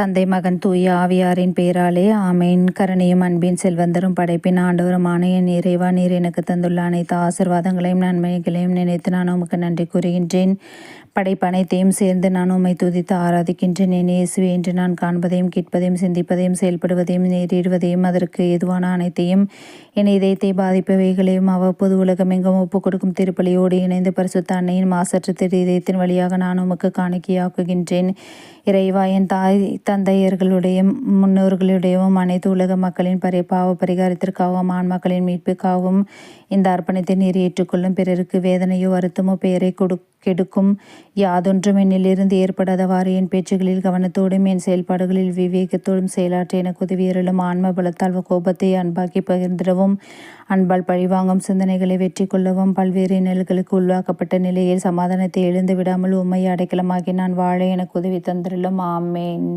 தந்தை மகன் தூய ஆவியாரின் பேராலே ஆமேன். கருணையும் அன்பின் செல்வந்தரும் படைப்பின் ஆண்டவருமான என் இறைவா நீர் எனக்கு தந்துள்ள அனைத்து ஆசிர்வாதங்களையும் நன்மைகளையும் நினைத்து நான் உமக்கு நன்றி கூறுகின்றேன். படைப்பனைத்தையும் சேர்ந்து நான் உம்மை துதித்து ஆராதிக்கின்றேன். என் இயேசுவே என்று நான் காண்பதையும் கேட்பதையும் சிந்திப்பதையும் செயல்படுவதையும் நேரிடுவதையும் அதற்கு எதுவான அனைத்தையும் என் இதயத்தை பாதிப்பவைகளையும் அவ்வப்போது உலகமெங்கும் ஒப்பு கொடுக்கும் திருப்பலியோடு இணைந்து பரிசுத்த அன்னையின் மாசற்ற திரு இதயத்தின் வழியாக நான் உமக்கு காணிக்கையாக்குகின்றேன். இறைவா என் தாய் தந்தையர்களுடைய முன்னோர்களுடையவும் அனைத்து உலக மக்களின் பரி பாவ பரிகாரத்திற்காகவும் ஆண் மக்களின் மீட்புக்காகவும் இந்த அர்ப்பணத்தை நீர் ஏற்றுக்கொள்ளும். பிறருக்கு வேதனையோ வருத்தமோ பெயரை கொடு கெடுக்கும். யாதொன்றும் என்னிலிருந்து ஏற்படாதவாறு என் பேச்சுகளில் கவனத்தோடும் என் செயல்பாடுகளில் விவேகத்தோடும் செயலாற்ற எனக்கு உதவியருளும் ஆன்ம பலத்தால் கோபத்தை அன்பாக்கி பகிர்ந்திடவும் அன்பால் பழிவாங்கும் சிந்தனைகளை வெற்றி கொள்ளவும் பல்வேறு இன்னல்களுக்கு உருவாக்கப்பட்ட நிலையில் சமாதானத்தை எழுந்து விடாமல் உண்மையை அடைக்கலமாகி நான் வாழ எனக்கு உதவி தந்திருளும் ஆமேன்